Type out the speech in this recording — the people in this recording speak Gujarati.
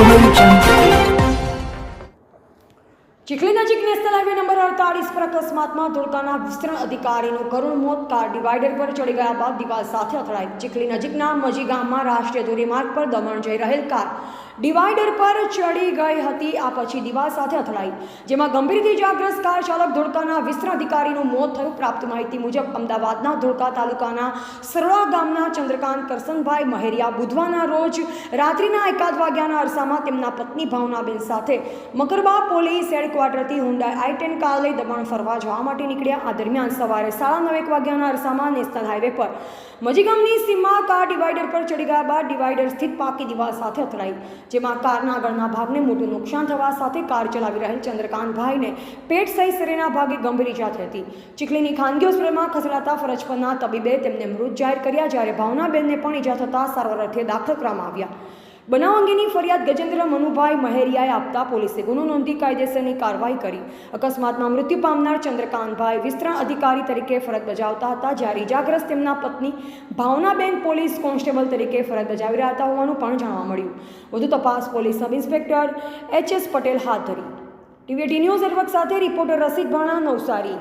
我们一起 હાઈવે નંબર અડતાલીસ પર અકસ્માતમાં ધોળકાના વિસ્તરણ અધિકારીનું કરુણ મોત. કાર ડિવાઈડર પર ચડી ગયા બાદ દિવાલ સાથે અથડાઈ. ચીખલી નજીકના મજી ગામમાં રાષ્ટ્રીય ધોરીમાર્ગ પર દમણ જઈ રહેલ કાર ડિવાઈડર પર ચડી ગઈ હતી. આ પછી દિવાલ સાથે અથડાઈ, જેમાં ગંભીરથી ઇજાગ્રસ્ત કાર ચાલક ધોળકાના વિસ્તરણ અધિકારીનું મોત થયું. પ્રાપ્ત માહિતી મુજબ, અમદાવાદના ધોળકા તાલુકાના સરોડા ગામના ચંદ્રકાંત કરસનભાઈ મહેરિયા બુધવારના રોજ રાત્રિના એકાદ વાગ્યાના અરસામાં તેમના પત્ની ભાવનાબેન સાથે મકરબા પોલીસ હેડક્વાર્ટરથી હુંડાઈ આઈ ટેન કાર લઈ દમણ ફરવા જવા માટે નીકળ્યા. આ દરમિયાન સવારે સાડા નવ એક વાગ્યાના અરસામાં નેશનલ હાઈવે પર મજીગામની સીમા કાર ડિવાઈડર પર ચડી ગયા બાદ ડિવાઈડર સ્થિત પાકી દિવાલ સાથે અથડાઈ. જેમાં કારના આગળના ભાગને મોટું નુકસાન થવા સાથે કાર ચલાવી રહેલ ચંદ્રકાંતભાઈને પેટ સહિત શરીરના ભાગે ગંભીર ઇજા થઈ હતી ચીખલીની ખાનગી હોસ્પિટલમાં ખસેડાતા ફરજ પરના તબીબે તેમને મૃત જાહેર કર્યા જ્યારે ભાવનાબેનને પણ ઇજા થતાં સારવાર અર્થે દાખલ કરવામાં આવ્યા. બનાવ અંગેની ફરિયાદ ગજેન્દ્ર મનુભાઈ મહેરિયાએ આપતા પોલીસે ગુનો નોંધી કાયદેસરની કાર્યવાહી કરી. અકસ્માતમાં મૃત્યુ પામનાર ચંદ્રકાંતભાઈ વિસ્તરણ અધિકારી તરીકે ફરજ બજાવતા હતા. જ્યારે ઇજાગ્રસ્ત તેમના પત્ની ભાવનાબેન પોલીસ કોન્સ્ટેબલ તરીકે ફરજ બજાવી રહ્યા હતા હોવાનું પણ જાણવા મળ્યું. વધુ તપાસ police sub inspector H S Patel હાથ ધરી. ટીવીટી ન્યૂઝ નેટવર્ક સાથે રિપોર્ટર રસિક ભાણા નવસારી.